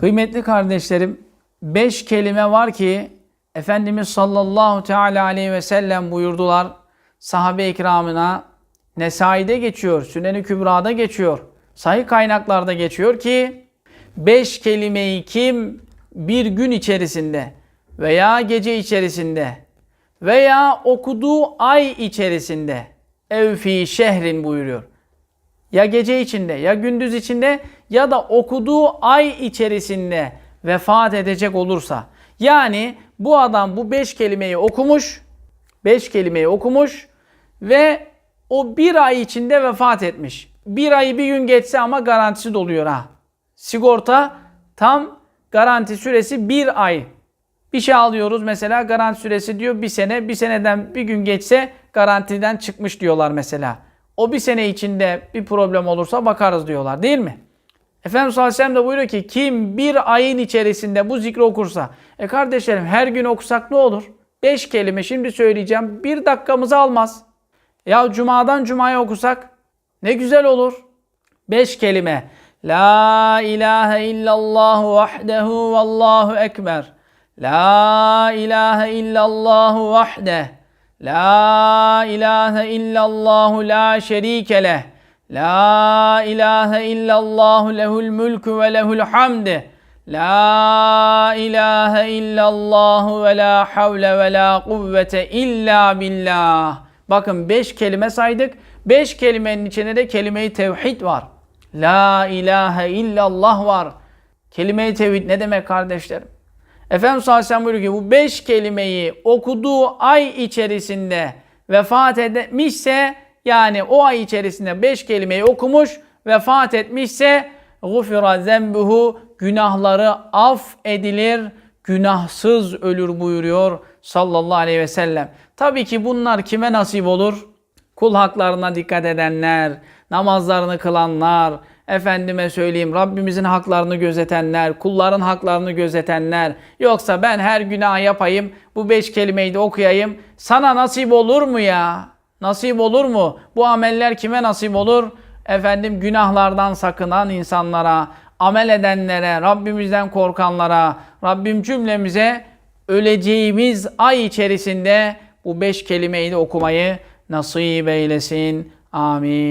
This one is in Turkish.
Kıymetli kardeşlerim, beş kelime var ki Efendimiz sallallahu teala aleyhi ve sellem buyurdular sahabe ikramına Nesai'de geçiyor, Sünen-i Kübra'da geçiyor, sahih kaynaklarda geçiyor ki beş kelimeyi kim bir gün içerisinde veya gece içerisinde veya okuduğu ay içerisinde ev fi şehrin buyuruyor. Ya gece içinde ya gündüz içinde ya da okuduğu ay içerisinde vefat edecek olursa. Yani bu adam bu beş kelimeyi okumuş, beş kelimeyi okumuş ve o bir ay içinde vefat etmiş. Bir ayı bir gün geçse ama garantisi doluyor ha. Sigorta tam garanti süresi bir ay. Bir şey alıyoruz mesela garanti süresi diyor bir sene. Bir seneden bir gün geçse garantiden çıkmış diyorlar mesela. O bir sene içinde bir problem olursa bakarız diyorlar değil mi? Efendimiz sallallahu aleyhi ve sellem de buyuruyor ki kim bir ayın içerisinde bu zikri okursa. E kardeşlerim her gün okusak ne olur? Beş kelime şimdi söyleyeceğim. Bir dakikamızı almaz. Ya cumadan cumaya okusak ne güzel olur. Beş kelime. La ilahe illallah vahdehu vallahu ekber. La ilahe illallah vahdeh. La ilahe illallah la şerike leh. La ilahe illallah lehul mulku ve lehul hamd. La ilahe illallah ve la havle ve la kuvvete illa billah. Bakın beş kelime saydık. Beş kelimenin içinde de kelime-i tevhid var. La ilahe illallah var. Kelime-i tevhid ne demek kardeşlerim? Efendimiz sallallahu aleyhi ve sellem buyuruyor ki bu beş kelimeyi okuduğu ay içerisinde vefat etmişse yani o ay içerisinde beş kelimeyi okumuş vefat etmişse gufira zembuhu günahları af edilir günahsız ölür buyuruyor sallallahu aleyhi ve sellem. Tabii ki bunlar kime nasip olur? Kul haklarına dikkat edenler, namazlarını kılanlar, efendime söyleyeyim Rabbimizin haklarını gözetenler, kulların haklarını gözetenler. Yoksa ben her günah yapayım, bu beş kelimeyi de okuyayım. Sana nasip olur mu ya? Nasip olur mu? Bu ameller kime nasip olur? Efendim günahlardan sakınan insanlara, amel edenlere, Rabbimizden korkanlara, Rabbim cümlemize öleceğimiz ay içerisinde bu beş kelimeyi de okumayı nasip eylesin. Amin.